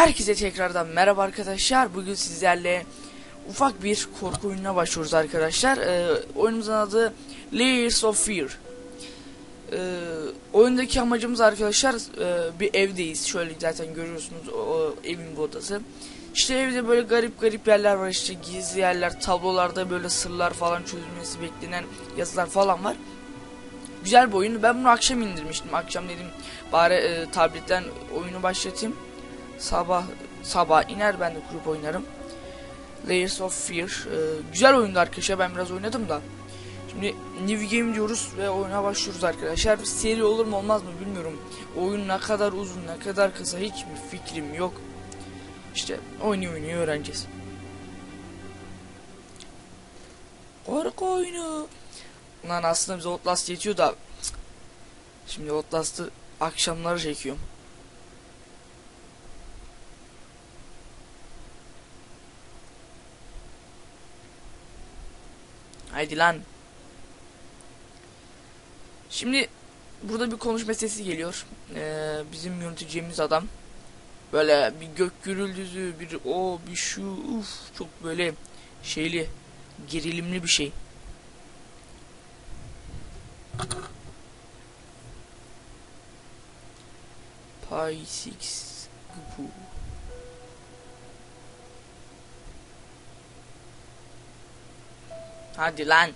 Herkese tekrardan merhaba arkadaşlar. Bugün sizlerle ufak bir korku oyununa başlıyoruz arkadaşlar. Ee, oyunumuzun adı Layers of Fear. Ee, oyundaki amacımız arkadaşlar e, bir evdeyiz. Şöyle zaten görüyorsunuz o, o evin bu odası. İşte evde böyle garip garip yerler var işte gizli yerler, tablolarda böyle sırlar falan çözülmesi beklenen yazılar falan var. Güzel bir oyun. Ben bunu akşam indirmiştim. Akşam dedim bari e, tabletten oyunu başlatayım. Sabah sabah iner ben de kurup oynarım. Layers of Fear. Ee, güzel oyundu arkadaşlar. Ben biraz oynadım da. Şimdi New Game diyoruz ve oyuna başlıyoruz arkadaşlar. Seri olur mu olmaz mı bilmiyorum. Oyun ne kadar uzun ne kadar kısa hiçbir fikrim yok. İşte oynuyor oynuyor öğreneceğiz. Korku oyunu. Lan aslında bize Outlast yetiyor da. Şimdi Outlast'ı akşamları çekiyorum. Haydi lan. Şimdi burada bir konuşma sesi geliyor. Ee, bizim yöneteceğimiz adam böyle bir gök gürültüsü, bir o, bir şu, uf çok böyle şeyli, gerilimli bir şey. Pi 6 Gupu. Hadi lan.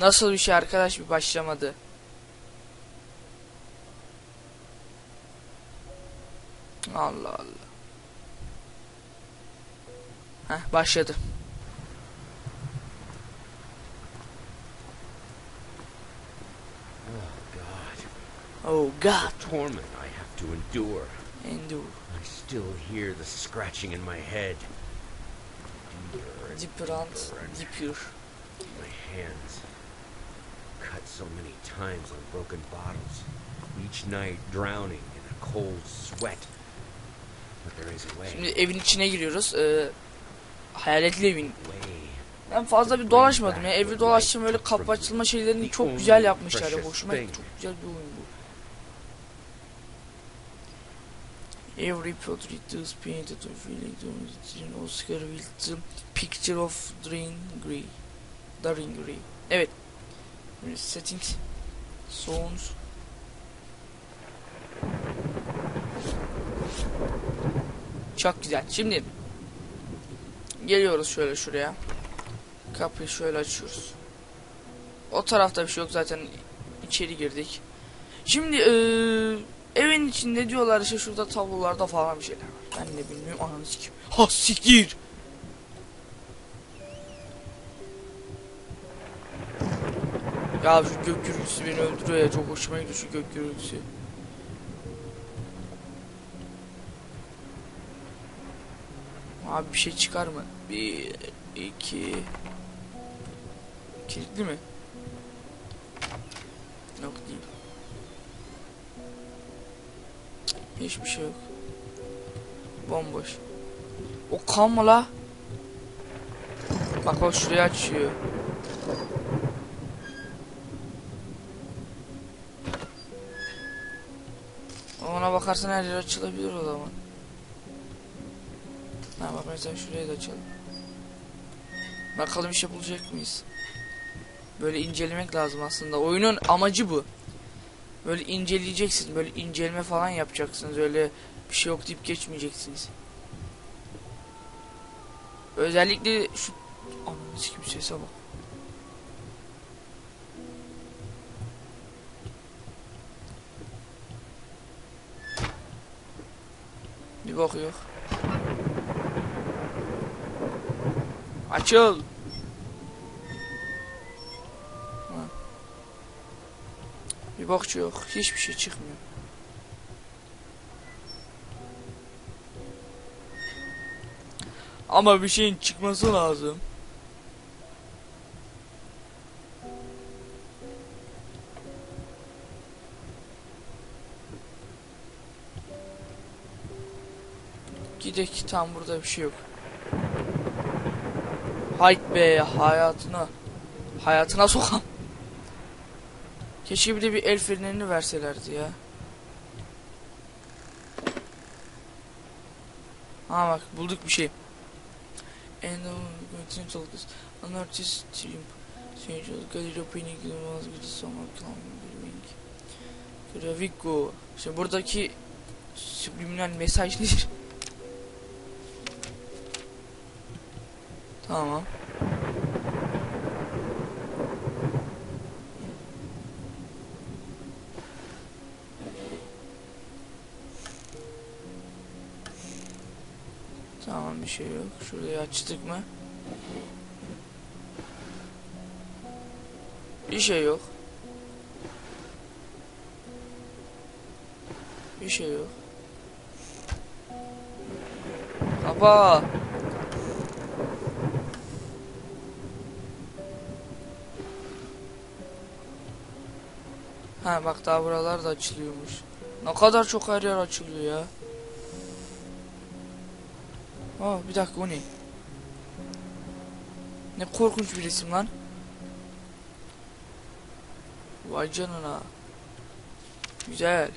Nasıl bir şey arkadaş bir başlamadı. Allah Allah. Heh başladı. Oh, God. Oh God. Torment I have to endure. Endure. I still hear the scratching in my head. And Deeper. my hands. Cut so many times on broken bottles. Each night drowning in a cold sweat. But there is a way. Şimdi evin içine giriyoruz. Ee, hayaletli evin. Ben fazla bir dolaşmadım ya. Evi dolaştım öyle kapı açılma şeylerini çok güzel yapmışlar ya. Hoşuma gitti. Çok güzel bir oyun bu. Every portrait is painted with to Oscar Wilde Picture of. Darin Grey. Evet. Settings. Sounds. Çok güzel. Şimdi geliyoruz şöyle şuraya. Kapıyı şöyle açıyoruz. O tarafta bir şey yok zaten içeri girdik. Şimdi eee, evin içinde diyorlar işte şurada tablolarda falan bir şeyler var. Ben de bilmiyorum ananı sikeyim. Ha siktir. Ya şu gök gürültüsü beni öldürüyor ya çok hoşuma gidiyor şu gök gürültüsü. Abi bir şey çıkar mı? Bir, iki... Kilitli mi? Hiçbir şey yok. Bomboş. O kan mı la? Bak o şurayı açıyor. Ona bakarsan her yer açılabilir o zaman. Ha bak mesela şurayı da açalım. Bakalım iş yapılacak mıyız? Böyle incelemek lazım aslında. Oyunun amacı bu. Böyle inceleyeceksin. Böyle inceleme falan yapacaksınız. Öyle bir şey yok deyip geçmeyeceksiniz. Özellikle şu... Ananı sikim sese bak. Bir bak yok. Açıl. Bir bakçı yok. Hiçbir şey çıkmıyor. Ama bir şeyin çıkması lazım. Gidek tam burada bir şey yok. Hayt be hayatına. Hayatına sokam. Keşke bir de bir el fenerini verselerdi ya. Ha bak bulduk bir şey. And continue to this. An artist team. Seyirciler galeri opening vazgeçti sonra climbing. Grafiko. Şimdi buradaki subliminal mesaj nedir? Tamam. Şey yok. Şurayı açtık mı? Bir şey yok. Bir şey yok. Kapa. Ha bak daha buralar da açılıyormuş. Ne kadar çok her yer açılıyor ya. Aa bir dakika o ne? Ne korkunç bir resim lan. Vay canına. Güzel.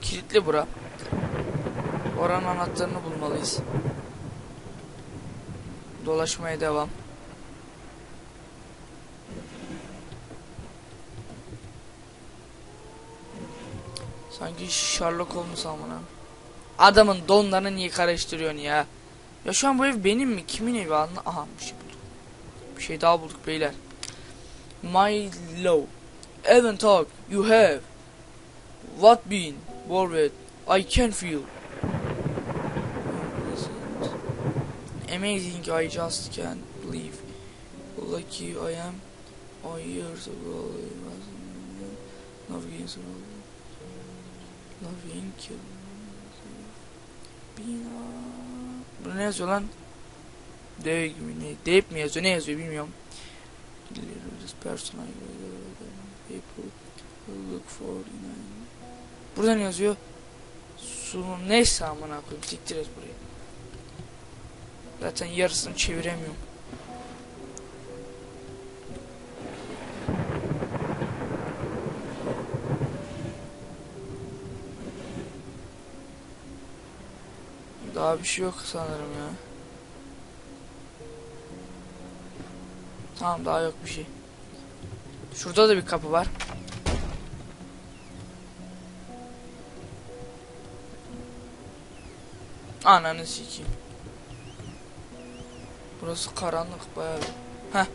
Kilitli bura. Oranın anahtarını bulmalıyız. Dolaşmaya devam. Sanki Sherlock Holmes amına. Adamın donlarını niye karıştırıyorsun ya? Ya şu an bu ev benim mi? Kimin evi anla? Aha bir şey bulduk. Bir şey daha bulduk beyler. My love. Even talk. You have. What been? Warred. I can feel. Amazing. I just can't believe. Lucky I am. Oh years ago. I was wrong. Loving. Bina. Bu ne yazıyor lan? Dev gibi ne? Deyip mi yazıyor? Ne yazıyor bilmiyorum. This person people look for Burada ne yazıyor? Sunum neyse amına koyayım siktir et burayı. Zaten yarısını çeviremiyorum. Daha bir şey yok sanırım ya. Tamam daha yok bir şey. Şurada da bir kapı var. Ananı sikeyim. Burası karanlık bayağı. Heh.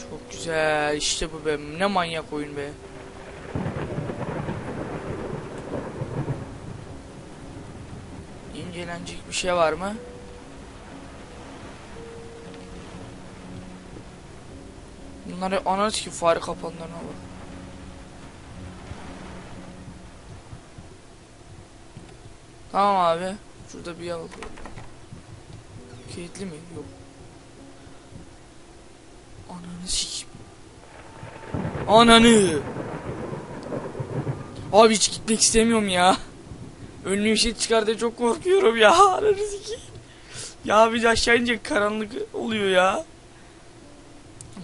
Çok güzel. İşte bu be. Ne manyak oyun be. İncelenecek bir şey var mı? Bunları ananı ki fare kapanlarına bak. Tamam abi. Şurada bir yer var. Kilitli mi? Yok. Ananı sikeyim. Ananı. Abi hiç gitmek istemiyorum ya. Önlüğü şey çıkardı çok korkuyorum ya. Ananı sikeyim. Ya biz aşağı ince karanlık oluyor ya.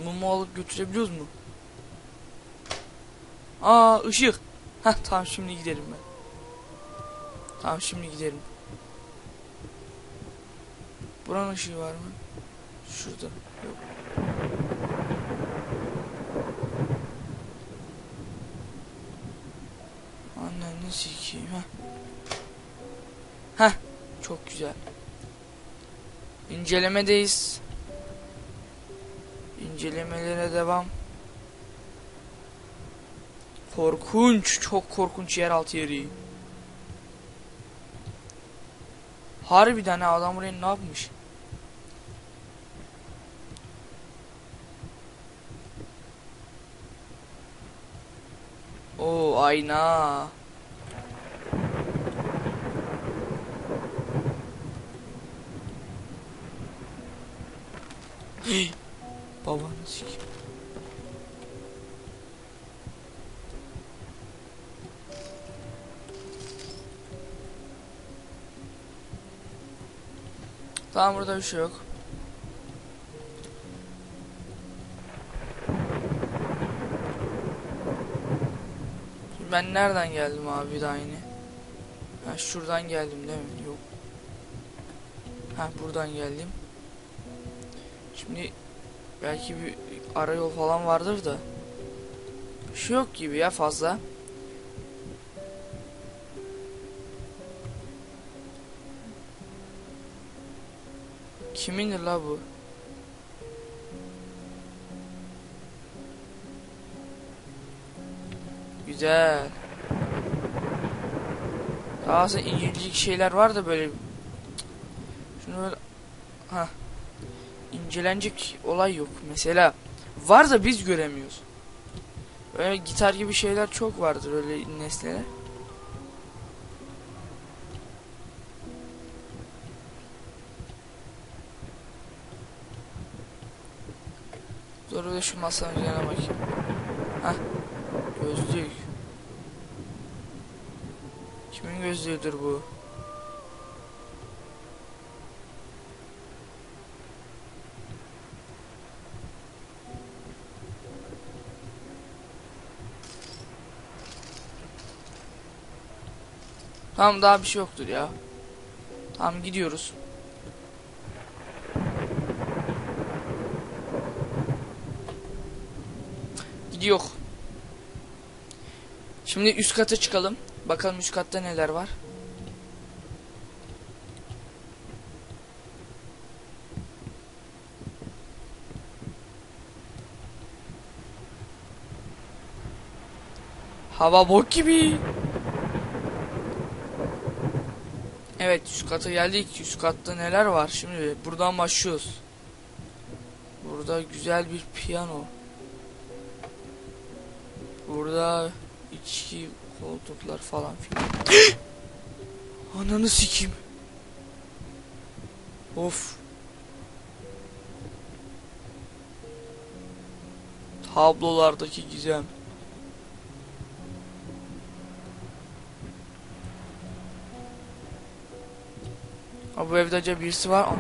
Mumu alıp götürebiliyoruz mu? Aa ışık. Heh tamam şimdi gidelim ben. Tamam şimdi gidelim. Buranın ışığı var mı? Şurada. Yok. Ananı sikeyim ha. Heh. Çok güzel. İncelemedeyiz. İncelemelere devam. Korkunç, çok korkunç yeraltı yeri. Harbiden ha adam buraya ne yapmış? Oo ayna. Babanı sikeyim. Tamam burada bir şey yok. Şimdi ben nereden geldim abi daha yine? Ha şuradan geldim değil mi? Yok. Ha buradan geldim. Şimdi belki bir ara yol falan vardır da. Bir şey yok gibi ya fazla. Kimindir la bu? Güzel. Daha aslında ilginç şeyler var da böyle. Şunu böyle ha incelenecek olay yok. Mesela var da biz göremiyoruz. Böyle gitar gibi şeyler çok vardır öyle nesneler. Dur bir de şu masanın üzerine bakayım. Hah. Gözlük. Kimin gözlüğüdür bu? Tamam daha bir şey yoktur ya. Tamam gidiyoruz. Gidiyor. Şimdi üst kata çıkalım. Bakalım üst katta neler var. Hava bok gibi. Evet üst kata geldik. Üst katta neler var? Şimdi buradan başlıyoruz. Burada güzel bir piyano. Burada içki koltuklar falan filan. Ananı sikim. Of. Tablolardaki gizem. Ha bu evde acaba birisi var mı?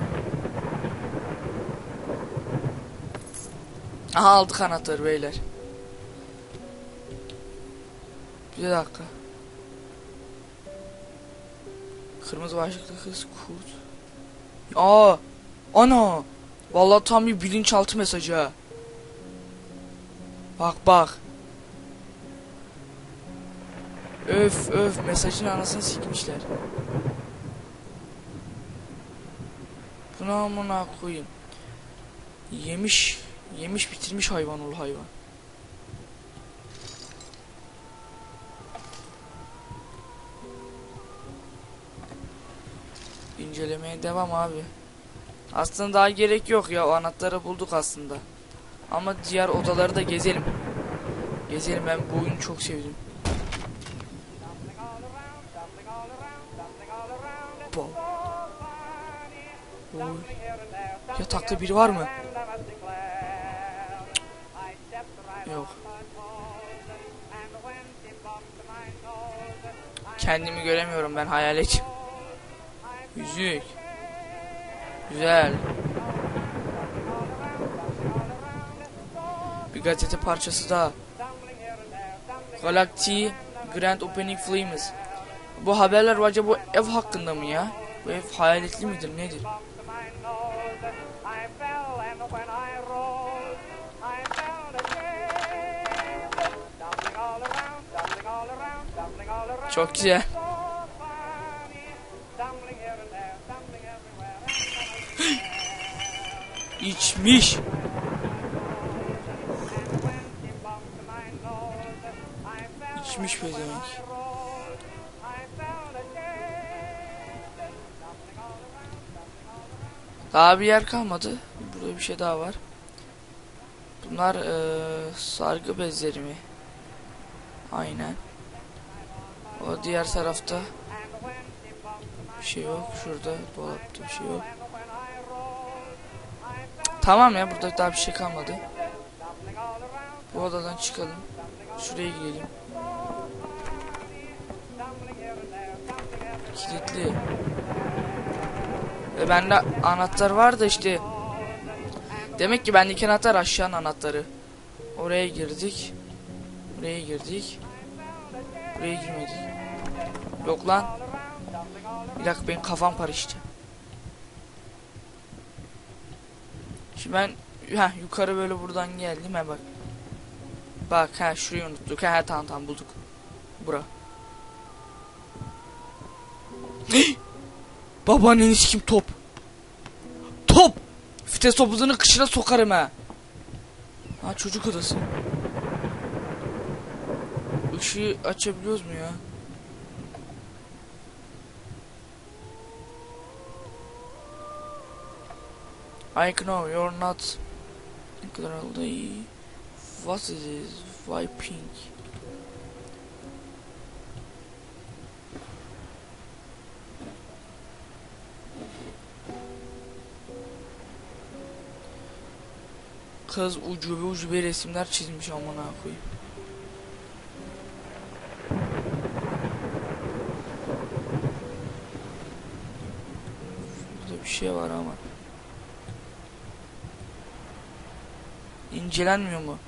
Aha aldık anahtarı beyler. Bir dakika. Kırmızı başlıklı kız kurt. Aa! Ana! Vallahi tam bir bilinçaltı mesajı ha. Bak bak. Öf öf mesajın anasını sikmişler. Buna amına koyayım. Yemiş, yemiş bitirmiş hayvan ol hayvan. İncelemeye devam abi. Aslında daha gerek yok ya o anahtarı bulduk aslında. Ama diğer odaları da gezelim. Gezelim ben bu oyunu çok sevdim. Yatakta biri var mı? Yok. Kendimi göremiyorum ben hayaletçim. Yüzük. Güzel. Bir gazete parçası daha. Galactic Grand Opening Flames. Bu haberler acaba bu ev hakkında mı ya? Bu ev hayaletli midir nedir? Çok güzel. İçmiş. İçmiş pezevenk. Daha bir yer kalmadı. Burada bir şey daha var. Bunlar eee, sargı bezleri mi? Aynen. O diğer tarafta bir şey yok. Şurada dolapta bir şey yok. Tamam ya burada daha bir şey kalmadı. Bu odadan çıkalım. Şuraya gidelim. Kilitli. E bende anahtar var da işte. Demek ki bendeki anahtar aşağının anahtarı. Oraya girdik. Oraya girdik. Buraya girmedi. Yok lan. Bir dakika benim kafam karıştı. Şimdi ben heh, yukarı böyle buradan geldim ha bak. Bak ha şurayı unuttuk. Ha, ha tamam tamam bulduk. Bura. Babaanneniz kim top? Top! Fites topuzunu kışına sokarım ha. Ha çocuk odası. Işığı açabiliyoruz mu ya? I know you're not clearly what is this? Why pink? Kız ucube ucube resimler çizmiş amına koyayım. Burada bir şey var ama. İncelenmiyor mu?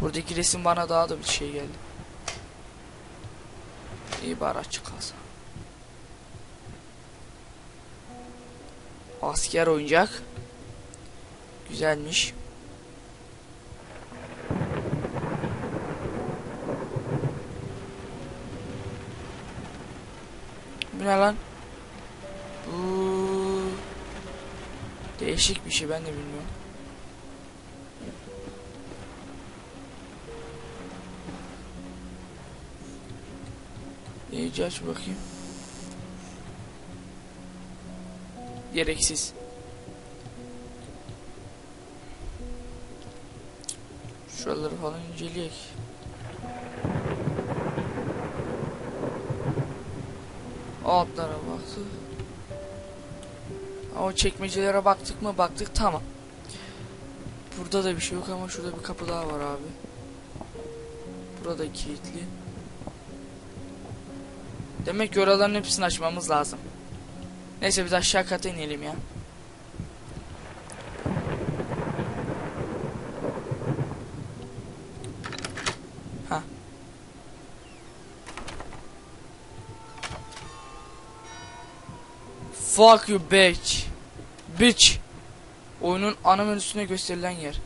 Buradaki resim bana daha da bir şey geldi. İyi bari açık kalsa. Asker oyuncak. Güzelmiş. Bu ne lan? Bu değişik bir şey ben de bilmiyorum. İyice aç bakayım. Gereksiz. Şuraları falan inceleyek. Altlara baktık. Ama çekmecelere baktık mı? Baktık tamam. Burada da bir şey yok ama şurada bir kapı daha var abi. Burada kilitli. Demek ki oraların hepsini açmamız lazım. Neyse biz aşağı kata inelim ya. Ha. Fuck you bitch. Bitch. Oyunun ana menüsüne gösterilen yer.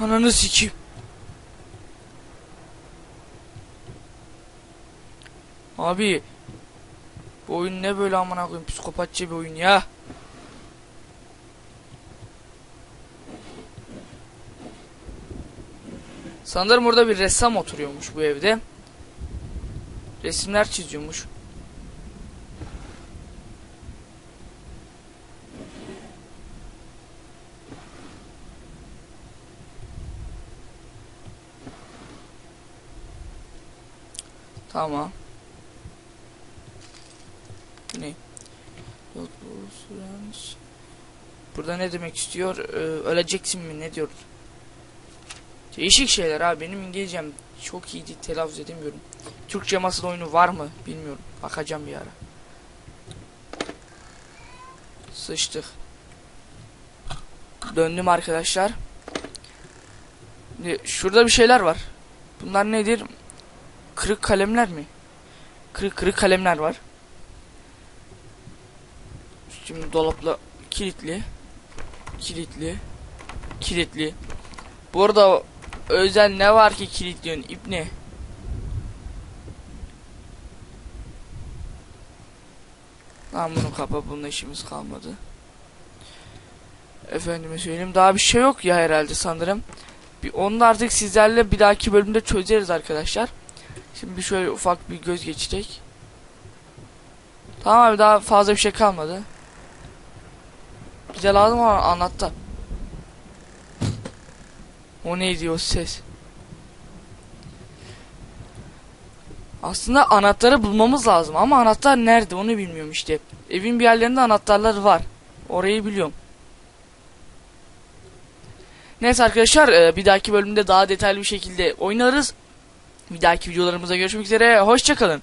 Ananı sikeyim. Abi bu oyun ne böyle amına koyayım psikopatça bir oyun ya. Sanırım burada bir ressam oturuyormuş bu evde. Resimler çiziyormuş. Tamam. Bu ne? Yok bu sürens. Burada ne demek istiyor? Ee, öleceksin mi? Ne diyor? Değişik şeyler abi. Benim İngilizcem çok iyi değil. Telaffuz edemiyorum. Türkçe masal oyunu var mı? Bilmiyorum. Bakacağım bir ara. Sıçtık. Döndüm arkadaşlar. Şurada bir şeyler var. Bunlar nedir? Kırık kalemler mi? Kırık kırık kalemler var. Şimdi dolapla kilitli. Kilitli. Kilitli. Bu arada özel ne var ki kilitliyorsun ip ne? Lan bunu kapa bununla işimiz kalmadı. Efendime söyleyeyim daha bir şey yok ya herhalde sanırım. Bir onu artık sizlerle bir dahaki bölümde çözeriz arkadaşlar. Şimdi şöyle ufak bir göz geçecek. Tamam abi daha fazla bir şey kalmadı. Bize lazım ama anlattı. O neydi o ses? Aslında anahtarı bulmamız lazım ama anahtar nerede onu bilmiyorum işte. Evin bir yerlerinde anahtarlar var. Orayı biliyorum. Neyse arkadaşlar e, bir dahaki bölümde daha detaylı bir şekilde oynarız. Bir dahaki videolarımızda görüşmek üzere. Hoşçakalın.